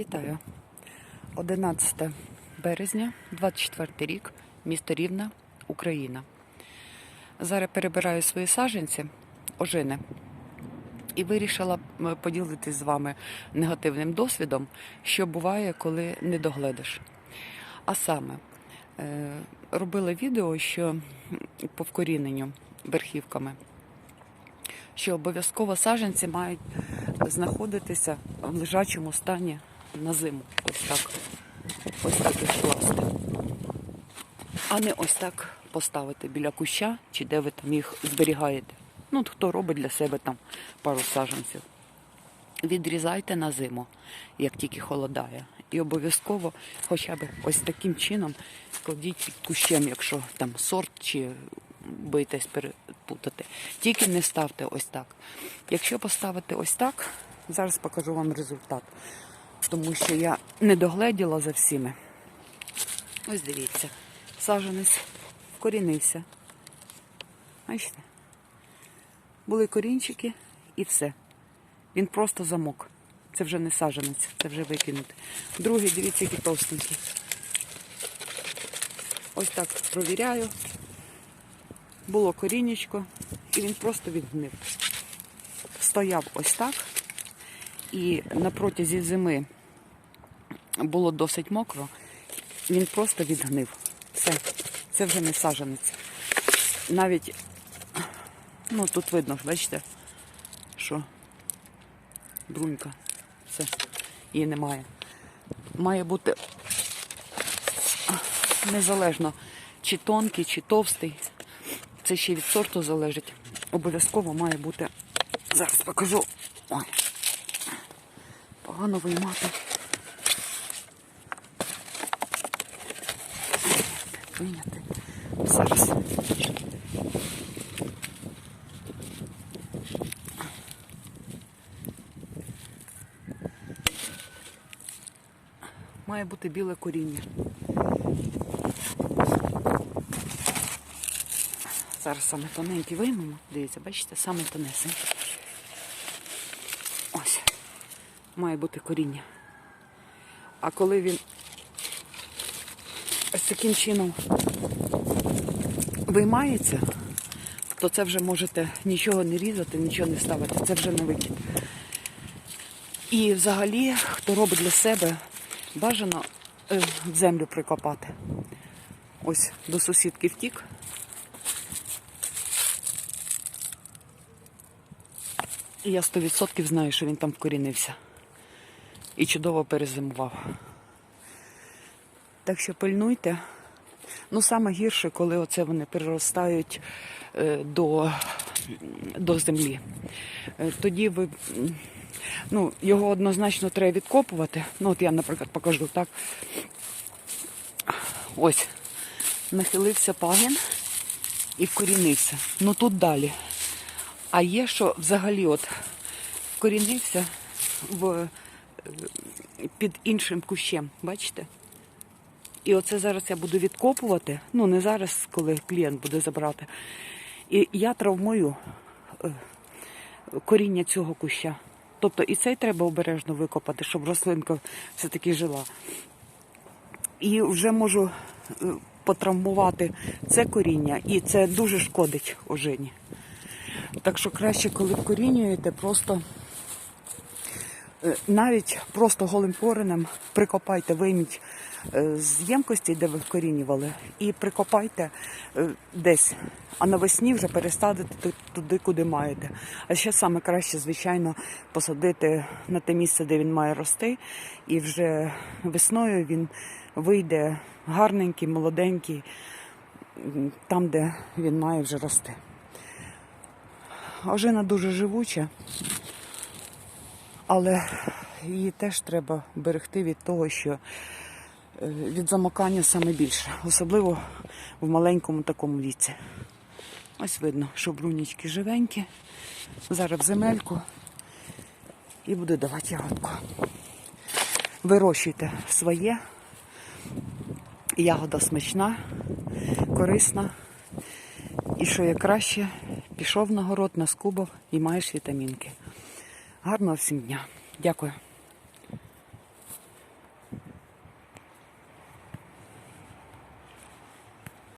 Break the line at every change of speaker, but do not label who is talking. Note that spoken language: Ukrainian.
Вітаю. 11 березня, 24 рік, місто Рівна, Україна. Зараз перебираю свої саджанці, ожини, і вирішила м, поділитися з вами негативним досвідом, що буває, коли не догледиш. А саме, е, робила відео, що по вкоріненню верхівками, що обов'язково саджанці мають знаходитися в лежачому стані на зиму. Ось так. Ось так їх класти. А не ось так поставити біля куща, чи де ви там їх зберігаєте. Ну, хто робить для себе там пару саджанців. Відрізайте на зиму, як тільки холодає. І обов'язково хоча б ось таким чином кладіть під кущем, якщо там сорт чи боїтесь перепутати. Тільки не ставте ось так. Якщо поставити ось так, зараз покажу вам результат. Тому що я не догледіла за всіми. Ось дивіться, саджанець вкорінився. Бачите? Були корінчики і все. Він просто замок. Це вже не саджанець, це вже викинути. Другий, дивіться, які товстенькі. Ось так провіряю. Було корінечко, і він просто відгнив. Стояв ось так. І на протязі зими було досить мокро, він просто відгнив. Все, це вже не саджанець. Навіть, ну тут видно, бачите, що брунька, все, її немає. Має бути незалежно, чи тонкий, чи товстий. Це ще від сорту залежить. Обов'язково має бути. Зараз покажу. Ой, погано виймати. Вийняти. Зараз. Має бути біле коріння. Зараз саме тоненький виймемо. Дивіться, бачите, саме тонесенький. Ось. Має бути коріння. А коли він ось таким чином виймається, то це вже можете нічого не різати, нічого не ставити. Це вже на викид. І взагалі, хто робить для себе, бажано е, в землю прикопати. Ось до сусідки втік. І я 100% знаю, що він там вкорінився. І чудово перезимував. Так що пильнуйте. Ну, саме гірше, коли оце вони переростають е, до, до землі. Е, тоді ви, ну, його однозначно треба відкопувати. Ну, от я, наприклад, покажу так. Ось, нахилився пагін і вкорінився. Ну тут далі. А є, що взагалі от вкорінився в, е, під іншим кущем, бачите? І оце зараз я буду відкопувати. Ну, не зараз, коли клієнт буде забрати. І я травмую е, коріння цього куща. Тобто і цей треба обережно викопати, щоб рослинка все-таки жила. І вже можу е, потравмувати це коріння, і це дуже шкодить ожині. Так що краще, коли вкорінюєте, просто навіть просто голим коренем прикопайте, вийміть е, з ємкості, де ви вкорінювали, і прикопайте е, десь. А навесні вже пересадити туди, куди маєте. А ще саме краще, звичайно, посадити на те місце, де він має рости, і вже весною він вийде гарненький, молоденький, там, де він має вже рости. Ожина дуже живуча, але її теж треба берегти від того, що е, від замокання саме більше, особливо в маленькому такому віці. Ось видно, що брунічки живенькі. Зараз в земельку і буде давати ягодку. Вирощуйте своє. Ягода смачна, корисна. І що є краще, пішов на город, наскубав і маєш вітамінки. Гарного всім дня. Дякую.